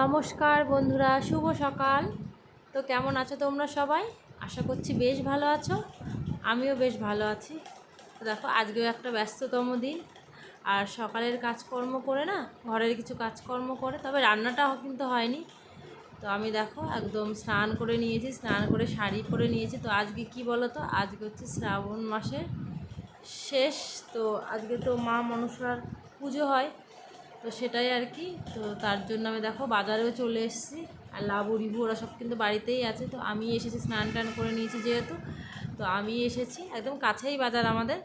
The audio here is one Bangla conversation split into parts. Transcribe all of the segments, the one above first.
নমস্কার বন্ধুরা, শুভ সকাল। তো কেমন আছো তোমরা সবাই? আশা করছি বেশ ভালো আছো। আমিও বেশ ভালো আছি। তো দেখো, আজকেও একটা ব্যস্ততম দিন। আর সকালের কাজকর্ম করে না, ঘরের কিছু কাজকর্ম করে, তবে রান্নাটা কিন্তু হয়নি। তো আমি দেখো, একদম স্নান করে নিয়েছি, স্নান করে শাড়ি পরে নিয়েছি। তো আজকে কি বলো তো আজকে হচ্ছে শ্রাবণ মাসের শেষ। তো আজকে তো মা মনসার পুজো হয়। তো সেটাই আর কি। তো তার জন্য আমি দেখো বাজারেও চলে এসেছি। আর লাবু, রিভু ওরা সব কিন্তু বাড়িতেই আছে। তো আমি এসেছি স্নান টান করে নিয়েছি যেহেতু। তো আমি এসেছি। একদম কাছেই বাজার আমাদের।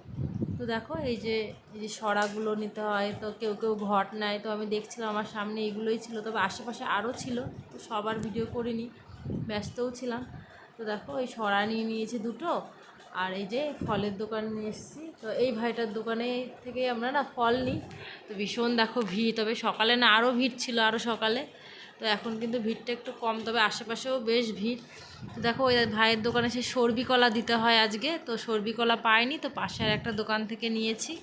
তো দেখো এই যে এই যে সরাগুলো নিতে হয়, তো কেউ কেউ ঘট নেয়। তো আমি দেখছিলাম আমার সামনে এগুলোই ছিল। তবে আশেপাশে আরও ছিল। তো সবার ভিডিও করিনি। ব্যস্তও ছিলাম। তো দেখো এই সরা নিয়ে নিয়েছি দুটো। আর এই যে ফলের দোকান এসেছি। তো এই ভাইটার দোকানে থেকে আমরা না ফল নিই। তো ভীষণ দেখো ভিড়, তবে সকালে না আরও ভিড় ছিল আরও সকালে। তো এখন কিন্তু ভিড়টা একটু কম, তবে আশেপাশেও বেশ ভিড়। তো দেখো ওই ভাইয়ের দোকানে সে সর্বি কলা দিতে হয় আজকে। তো সর্বি কলা পাইনি, তো পাশে আর একটা দোকান থেকে নিয়েছি।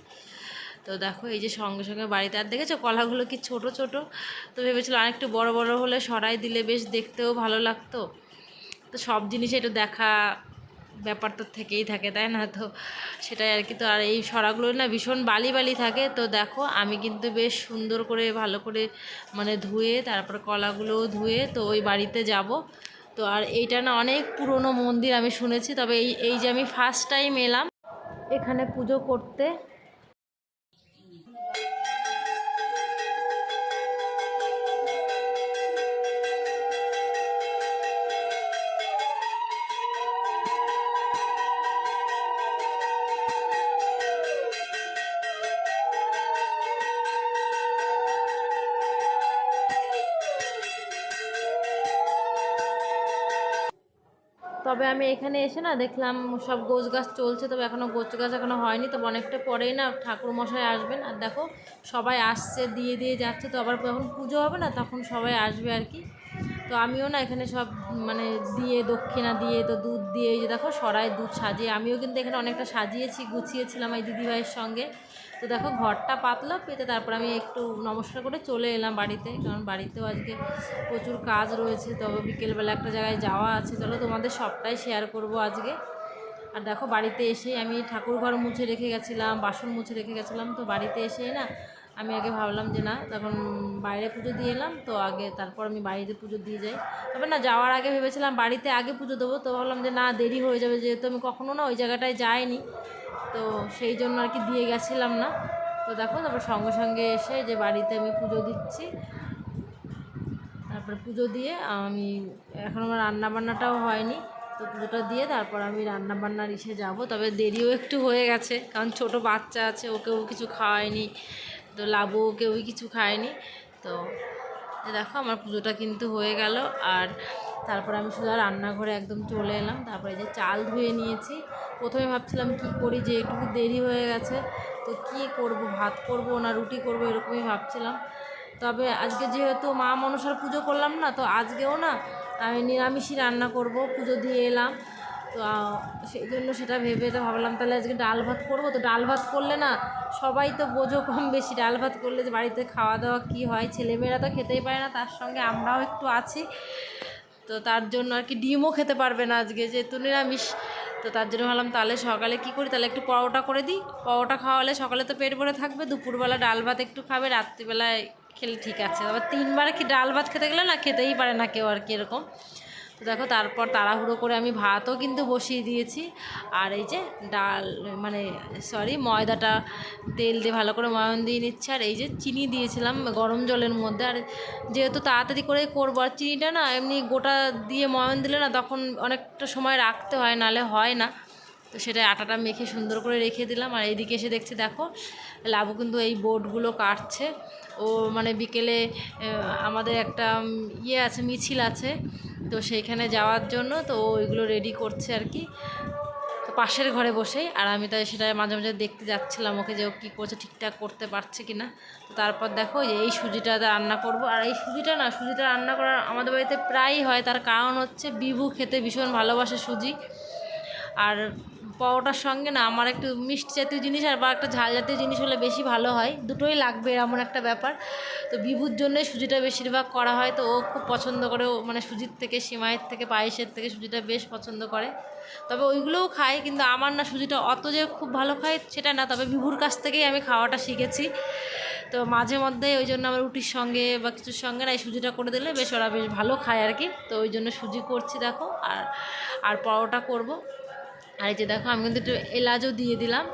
তো দেখো এই যে সঙ্গে সঙ্গে বাড়িতে, আর দেখেছ কলাগুলো কি ছোট ছোট? তো ভেবেছিলাম আরেকটু বড় বড় হলে সরাই দিলে বেশ দেখতেও ভালো লাগতো। তো সব জিনিস একটু দেখা ব্যাপার তো থেকেই থাকে, তাই না? তো সেটাই আর কি। তো আর এই সরাগুলো না ভীষণ বালি বালি থাকে। তো দেখো, আমি কিন্তু বেশ সুন্দর করে, ভালো করে মানে ধুয়ে, তারপর কলাগুলোও ধুয়ে তো ওই বাড়িতে যাব। তো আর এইটা না অনেক পুরনো মন্দির আমি শুনেছি, তবে এই এই যে আমি ফার্স্ট টাইম এলাম, এখানে পুজো করতে তবে আমি এখানে এসে না দেখলাম সব গোছ গাছ চলছে, তবে এখনও গোছ গাছ এখনও হয়নি, তবে অনেকটা পরেই না ঠাকুর মশাই আসবেন। আর দেখো, সবাই আসছে, দিয়ে দিয়ে যাচ্ছে, তো আবার যখন পুজো হবে না তখন সবাই আসবে আর কি। তো আমিও না এখানে সব মানে দিয়ে দক্ষিণা দিয়ে, তো দুধ দিয়ে, এই যে দেখো সরাই দুধ সাজিয়ে, আমিও কিন্তু এখানে অনেকটা সাজিয়েছি, গুছিয়েছিলাম এই দিদিভাইয়ের সঙ্গে। তো দেখো ঘরটা পাতলা, পেতে তারপর আমি একটু নমস্কার করে চলে এলাম বাড়িতে, কারণ বাড়িতেও আজকে প্রচুর কাজ রয়েছে, তবে বিকেলবেলা একটা জায়গায় যাওয়া আছে। চলো তোমাদের সবটাই শেয়ার করব আজকে। আর দেখো বাড়িতে এসেই আমি ঠাকুর ঘর মুছে রেখে গেছিলাম, বাসন মুছে রেখে গেছিলাম, তো বাড়িতে এসেই না আমি আগে ভাবলাম যে না, তখন বাইরে পুজো দিয়ে এলাম, তো আগে তারপর আমি বাড়িতে পুজো দিয়ে যাই। তবে না, যাওয়ার আগে ভেবেছিলাম বাড়িতে আগে পুজো দেবো, তো ভাবলাম যে না, দেরি হয়ে যাবে, যেহেতু আমি কখনো না ওই জায়গাটায় যাইনি। তো সেই জন্য আর কি দিয়ে গেছিলাম না। তো দেখো, তারপর সঙ্গে সঙ্গে এসে যে বাড়িতে আমি পুজো দিচ্ছি। তারপর পুজো দিয়ে আমি এখন আমার রান্নাবান্নাটাও হয়নি। তো পুজোটা দিয়ে তারপর আমি রান্নাবান্নার ইসে যাব। তবে দেরিও একটু হয়ে গেছে, কারণ ছোট বাচ্চা আছে ওকেও কিছু খাওয়ায়নি। তো লাবু কেউই কিছু খায়নি। তো দেখো, আমার পুজোটা কিন্তু হয়ে গেল। আর তারপর আমি আর রান্নাঘরে একদম চলে এলাম। তারপরে যে চাল ধুয়ে নিয়েছি। প্রথমে ভাবছিলাম কি করি যে একটু দেরি হয়ে গেছে, তো কি করব, ভাত করব না রুটি করব এরকমই ভাবছিলাম। তবে আজকে যেহেতু মা মনসার পুজো করলাম না, তো আজকেও না আমি নিরামিষই রান্না করব, পুজো দিয়ে এলাম। তো সেই জন্য সেটা ভেবে তো ভাবলাম তাহলে আজকে ডাল ভাত করব। তো ডাল ভাত করলে না সবাই তো বোঝো কম বেশি ডাল ভাত করলে যে বাড়িতে খাওয়া দাওয়া কী হয়, ছেলেমেয়েরা তো খেতেই পারে না, তার সঙ্গে আমরাও একটু আছি। তো তার জন্য আর কি ডিমও খেতে পারবে না আজকে, যেহেতু নিরামিষ। তো তার জন্য ভাবলাম তাহলে সকালে কি করি? তাহলে একটু পরোটা করে দিই। পরোটা খাওয়ালে সকালে তো পেট ভরে থাকবে, দুপুরবেলা ডাল ভাত একটু খাবে, রাত্রিবেলায় খেলে ঠিক আছে। আবার তিনবার কি ডাল ভাত খেতে গেলে না খেতেই পারে না কেউ আর কি এরকম। তো দেখো, তারপর তাড়াহুড়ো করে আমি ভাতও কিন্তু বসিয়ে দিয়েছি। আর এই যে ডাল মানে সরি ময়দাটা, তেল দিয়ে ভালো করে ময়ন দিয়ে নিচ্ছে। আর এই যে চিনি দিয়েছিলাম গরম জলের মধ্যে। আর যেহেতু তাড়াতাড়ি করে করব, আর চিনিটা না এমনি গোটা দিয়ে ময়ন দিলে না তখন অনেকটা সময় রাখতে হয় নালে হয় না। তো সেটা আটাটা মেখে সুন্দর করে রেখে দিলাম। আর এইদিকে এসে দেখছি, দেখো, লাবু কিন্তু এই বোর্ডগুলো কাটছে। ও মানে বিকেলে আমাদের একটা ইয়ে আছে, মিছিল আছে। তো সেইখানে যাওয়ার জন্য তো ওইগুলো রেডি করছে আর কি। তো পাশের ঘরে বসেই, আর আমি তাই সেটা মাঝে মাঝে দেখতে যাচ্ছিলাম ওকে যে ও কী করছে, ঠিকঠাক করতে পারছে কি না তো তারপর দেখো এই সুজিটা রান্না করব। আর এই সুজিটা না, সুজিটা রান্না করার আমাদের বাড়িতে প্রায়ই হয়। তার কারণ হচ্ছে, বিভু খেতে ভীষণ ভালোবাসে সুজি। আর পরোটার সঙ্গে না আমার একটু মিষ্টি জাতীয় জিনিস আর বা একটা ঝাল জাতীয় জিনিস হলে বেশি ভালো হয়। দুটোই লাগবে এমন একটা ব্যাপার। তো বিভুর জন্যই সুজিটা বেশিরভাগ করা হয়। তো ও খুব পছন্দ করে। ও মানে সুজির থেকে, সিমাইয়ের থেকে, পায়েসের থেকে সুজিটা বেশ পছন্দ করে। তবে ওইগুলোও খায় কিন্তু আমার না সুজিটা অত যে খুব ভালো খায় সেটা না। তবে বিভুর কাছ থেকেই আমি খাওয়াটা শিখেছি। তো মাঝে মধ্যে ওই জন্য আমার রুটির সঙ্গে বা কিছুর সঙ্গে না এই সুজিটা করে দিলে বেশ ওরা বেশ ভালো খায় আর কি। তো ওই জন্য সুজি করছি, দেখো। আর আর পরোটা করব। আর এই যে দেখো, আমি কিন্তু একটু এলাচও দিয়ে দিলাম।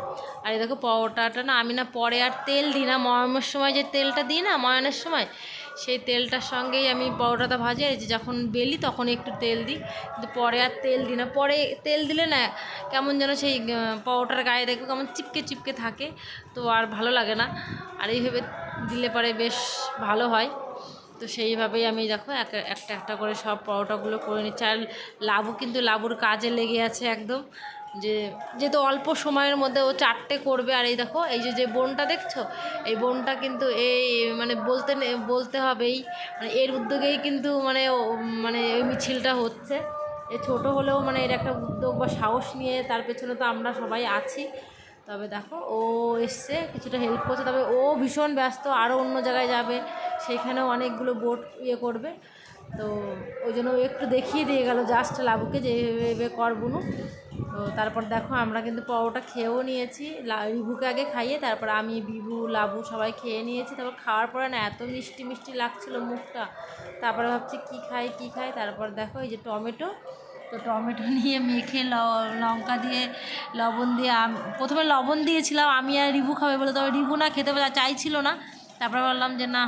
আর এই দেখো, পরোটাটা না, আমি না পরে আর তেল দিই না। ময়ামের সময় যে তেলটা দিই না ময়নের সময়, সেই তেলটার সঙ্গেই আমি পরোটাটা ভাজি। আর যে যখন বেলি তখন একটু তেল দিই। কিন্তু পরে আর তেল দিই না। পরে তেল দিলে না, কেমন যেন সেই পরোটার গায়ে দেখো কেমন চিপকে চিপকে থাকে। তো আর ভালো লাগে না। আর এইভাবে দিলে পরে বেশ ভালো হয়। তো সেইভাবেই আমি দেখো এক, একটা একটা করে সব পরোটাগুলো করে নিচ্ছি। আর লাবু কিন্তু লাবুর কাজে লেগে আছে একদম। যে, যেহেতু অল্প সময়ের মধ্যে ও চারটে করবে, আর এই দেখো, এই যে যে বোনটা দেখছ? এই বোনটা কিন্তু এই মানে বলতে বলতে হবেই মানে এর উদ্যোগেই কিন্তু মানে মানে এই মিছিলটা হচ্ছে। এ ছোট হলেও মানে এর একটা উদ্যোগ বা সাহস নিয়ে তার পেছনে তো আমরা সবাই আছি। তবে দেখো, ও এসছে, কিছুটা হেল্প করছে। তবে ও ভীষণ ব্যস্ত আরও অন্য জায়গায় যাবে। সেইখানেও অনেকগুলো বোট ইয়ে করবে। তো ওই জন্য একটু দেখিয়ে দিয়ে গেল জাস্ট লাবুকে, যে এভাবে কর বুনু। তো তারপর দেখো, আমরা কিন্তু পরোটা খেয়েও নিয়েছি। রিভুকে আগে খাইয়ে, তারপর আমি, বিভু, লাবু সবাই খেয়ে নিয়েছি। তারপর খাওয়ার পরে না, এত মিষ্টি মিষ্টি লাগছিল মুখটা। তারপরে ভাবছি, কী খাই কী খাই? তারপর দেখো, এই যে টমেটো তো টমেটো নিয়ে মেখে লঙ্কা দিয়ে, লবণ দিয়ে প্রথমে লবণ দিয়েছিলাম, আমি আর রিভু খাবে বলে, তবে রিভু না খেতে চাইছিল না। তারপরে বললাম যে না,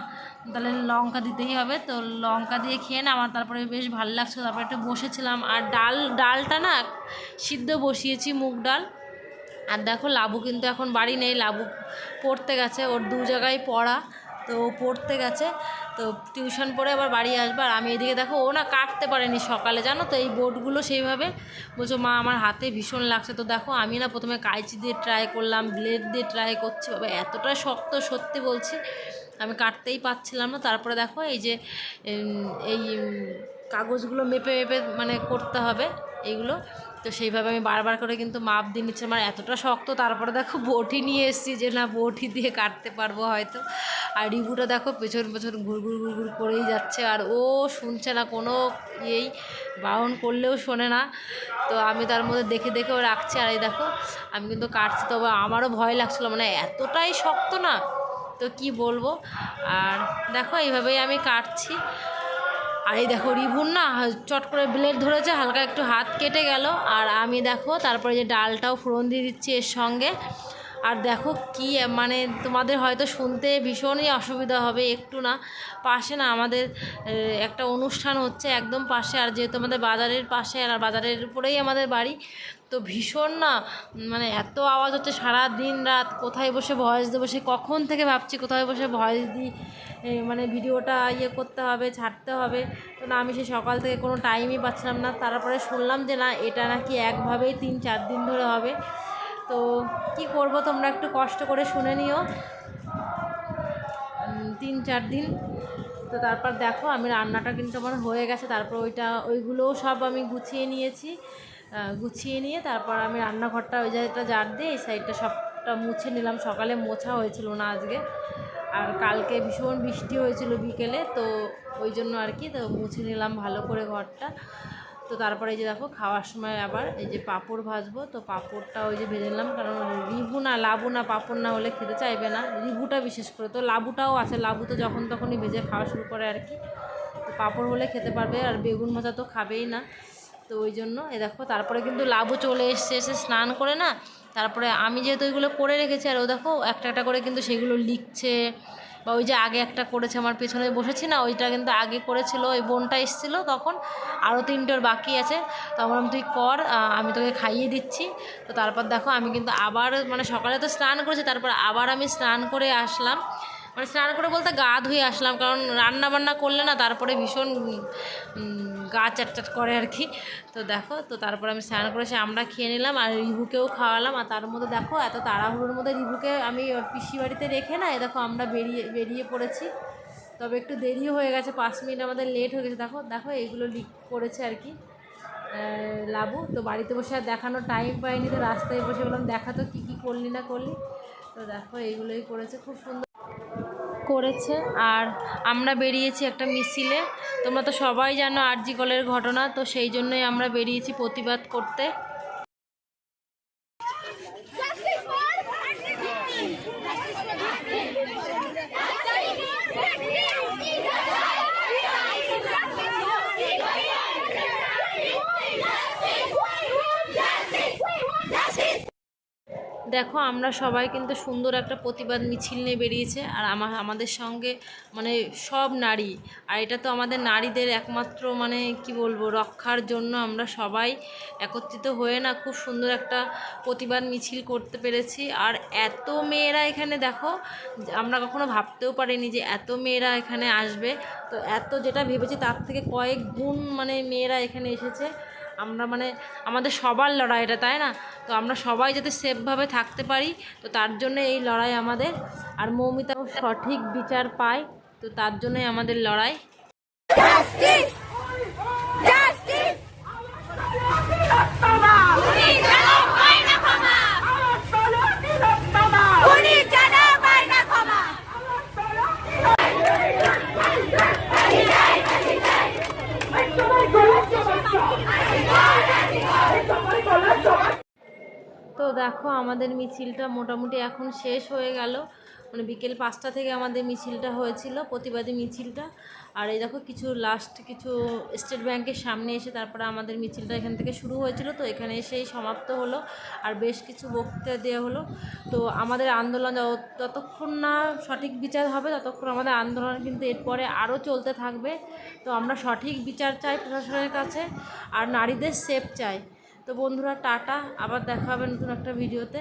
তাহলে লঙ্কা দিতেই হবে। তো লঙ্কা দিয়ে খেয়ে না, আমার তারপরে বেশ ভালো লাগছিল। তারপরে একটু বসেছিলাম, আর ডাল, ডালটা না, সিদ্ধ বসিয়েছি মুগ ডাল। আর দেখো, লাবু কিন্তু এখন বাড়ি নেই, লাবু পড়তে গেছে, ওর দু জায়গায় পড়া। তো ও পড়তে গেছে, তো টিউশন পড়ে আবার বাড়ি আসবে। আর আমি এদিকে দেখো, ও না কাটতে পারেনি সকালে, জানো তো? এই বোর্ডগুলো সেইভাবে। বলছো, মা, আমার হাতে ভীষণ লাগছে। তো দেখো, আমি না প্রথমে কাঁচি দিয়ে ট্রাই করলাম ব্লেড দিয়ে ট্রাই করছি। বাবা, এতটা শক্ত, সত্যি বলছি। আমি কাটতেই পারছিলাম না। তারপরে দেখো, এই যে এই কাগজগুলো মেপে মেপে মানে করতে হবে, এইগুলো। তো সেইভাবে আমি বারবার করে কিন্তু মাপ দিয়ে নিচ্ছি। আমার এতটা শক্ত, তারপরে দেখো বটি নিয়ে এসেছি যে না, বটি দিয়ে কাটতে পারব হয়তো। আর রিবুটা দেখো পেছন পেছন ঘুরঘুর ঘুরঘুর করেই যাচ্ছে। আর ও শুনছে না, কোনো ইয়েই বারণ করলেও শোনে না। তো আমি তার মধ্যে দেখে দেখে ও রাখছি। আর এই দেখো, আমি কিন্তু কাটছি। তবে আমারও ভয় লাগছিল মানে এতটাই শক্ত না, তো কি বলব? আর দেখো, এইভাবেই আমি কাটছি। আর এই দেখো রিভুন না চট করে ব্লেড ধরেছে, হালকা একটু হাত কেটে গেল। আর আমি দেখো তারপরে যে ডালটাও ফোড়ন দিয়ে দিচ্ছি এর সঙ্গে। আর দেখো কি মানে তোমাদের হয়তো শুনতে ভীষণই অসুবিধা হবে, একটু না। পাশে না আমাদের একটা অনুষ্ঠান হচ্ছে একদম পাশে। আর যেহেতু আমাদের বাজারের পাশে, আর বাজারের উপরেই আমাদের বাড়ি তো ভীষণ না মানে এত আওয়াজ হচ্ছে সারা দিন রাত, কোথায় বসে ভয়েস দেবো, সে কখন থেকে ভাবছি কোথায় বসে ভয়েস দিই মানে ভিডিওটা ইয়ে করতে হবে, ছাড়তে হবে, তো না আমি সে সকাল থেকে কোনো টাইমই পাচ্ছিলাম না, তারপরে শুনলাম যে না, এটা নাকি একভাবেই তিন চার দিন ধরে হবে, তো কি করব তোমরা একটু কষ্ট করে শুনে নিও। তিন চার দিন, তো তারপর দেখো আমি রান্নাটা কিন্তু আমার হয়ে গেছে, তারপর ওইটা, ওইগুলোও সব আমি গুছিয়ে নিয়েছি গুছিয়ে নিয়ে তারপর আমি রান্নাঘরটা ওই জায়গাটা জার দিয়ে এই সাইডটা সবটা মুছে নিলাম। সকালে মোছা হয়েছিল না আজকে। আর কালকে ভীষণ বৃষ্টি হয়েছিল বিকেলে, তো ওই জন্য আর কি, তো মুছে নিলাম ভালো করে ঘরটা। তো তারপরে এই যে দেখো, খাওয়ার সময় আবার এই যে পাঁপড় ভাজবো, তো পাঁপড়টা ওই যে ভেজে নিলাম। কারণ রিভু না, লাবু না, পাঁপড় না হলে খেতে চাইবে না। রিভুটা বিশেষ করে, তো লাবুটাও আছে। লাবু তো যখন তখনই ভেজে খাওয়া শুরু করে আর কি। তো পাঁপড় হলে খেতে পারবে, আর বেগুন ভাজা তো খাবেই না। তো ওই জন্য, এ দেখো, তারপরে কিন্তু লাবু চলে এসছে, এসে স্নান করে না, তারপরে আমি যেহেতু ওইগুলো করে রেখেছি, আর ও দেখো, একটা একটা করে কিন্তু সেগুলো লিখছে, বা ওই যে আগে একটা করেছে, আমার পেছনে বসেছি না, ওইটা কিন্তু আগে করেছিল, ওই বোনটা এসেছিল তখন, আরও তিনটোর বাকি আছে, তো আমি বললাম, তুই কর আমি তোকে খাইয়ে দিচ্ছি। তো তারপর দেখো, আমি কিন্তু আবার মানে সকালে তো স্নান করেছি, তারপর আবার আমি স্নান করে আসলাম মানে স্নান করে বলতে গা ধুয়ে আসলাম, কারণ রান্না বান্না করলে না তারপরে ভীষণ গা চ্যাটচ্যাট করে আর কি। তো দেখো, তো তারপর আমি স্নান করে এসে আমরা খেয়ে নিলাম আর রিভুকেও খাওয়ালাম। আর তার মধ্যে দেখো, এত তাড়াহুড়োর মধ্যে রিভুকে আমি পিসি বাড়িতে রেখে না, এ দেখো আমরা বেরিয়ে বেরিয়ে পড়েছি। তবে একটু দেরিও হয়ে গেছে, পাঁচ মিনিট আমাদের লেট হয়ে গেছে। দেখো দেখো এইগুলো লিক করেছে আর কি। লাবু, তো বাড়িতে বসে আর দেখানোর টাইম পাইনি, তো রাস্তায় বসে বললাম, দেখা তো কী কী করলি না করলি। তো দেখো, এইগুলোই করেছে। খুব সুন্দর করেছে। আর আমরা বেরিয়েছি একটা মিছিলে। তোমরা তো সবাই জানো আরজি কলের ঘটনা, তো সেই জন্যই আমরা বেরিয়েছি প্রতিবাদ করতে। দেখো, আমরা সবাই কিন্তু সুন্দর একটা প্রতিবাদ মিছিল নিয়ে বেরিয়েছে আর আমার আমাদের সঙ্গে মানে সব নারী। আর এটা তো আমাদের নারীদের একমাত্র মানে কি বলব, রক্ষার জন্য আমরা সবাই একত্রিত হয়ে না খুব সুন্দর একটা প্রতিবাদ মিছিল করতে পেরেছি। আর এত মেয়েরা এখানে দেখো, আমরা কখনো ভাবতেও পারিনি যে এত মেয়েরা এখানে আসবে। তো এত যেটা ভেবেছি তার থেকে কয়েক গুণ মানে মেয়েরা এখানে এসেছে। আমরা মানে আমাদের সবার লড়াই এটা, তাই না? তো আমরা সবাই যাতে সেফভাবে থাকতে পারি, তো তার জন্য এই লড়াই আমাদের। আর মৌমিতাও সঠিক বিচার পায়, তো তার জন্যই আমাদের লড়াই Justice! Justice! উনি যেন পায় না ক্ষমা! উনি যেন পায় না ক্ষমা! তো দেখো আমাদের মিছিলটা মোটামুটি এখন শেষ হয়ে গেল। মানে বিকেল পাঁচটা থেকে আমাদের মিছিলটা হয়েছিল, প্রতিবাদী মিছিলটা। আর এই দেখো কিছু লাস্ট কিছু স্টেট ব্যাংকের সামনে এসে তারপরে আমাদের মিছিলটা এখান থেকে শুরু হয়েছিল। তো এখানে এসেই সমাপ্ত হলো। আর বেশ কিছু বক্তৃতা দেওয়া হলো। তো আমাদের আন্দোলন যত- যতক্ষণ না সঠিক বিচার হবে, ততক্ষণ আমাদের আন্দোলন কিন্তু এরপরে আরও চলতে থাকবে। তো আমরা সঠিক বিচার চাই প্রশাসনের কাছে। আর নারীদের সেফ চাই। তো বন্ধুরা টাটা আবার দেখা হবে নতুন একটা ভিডিওতে।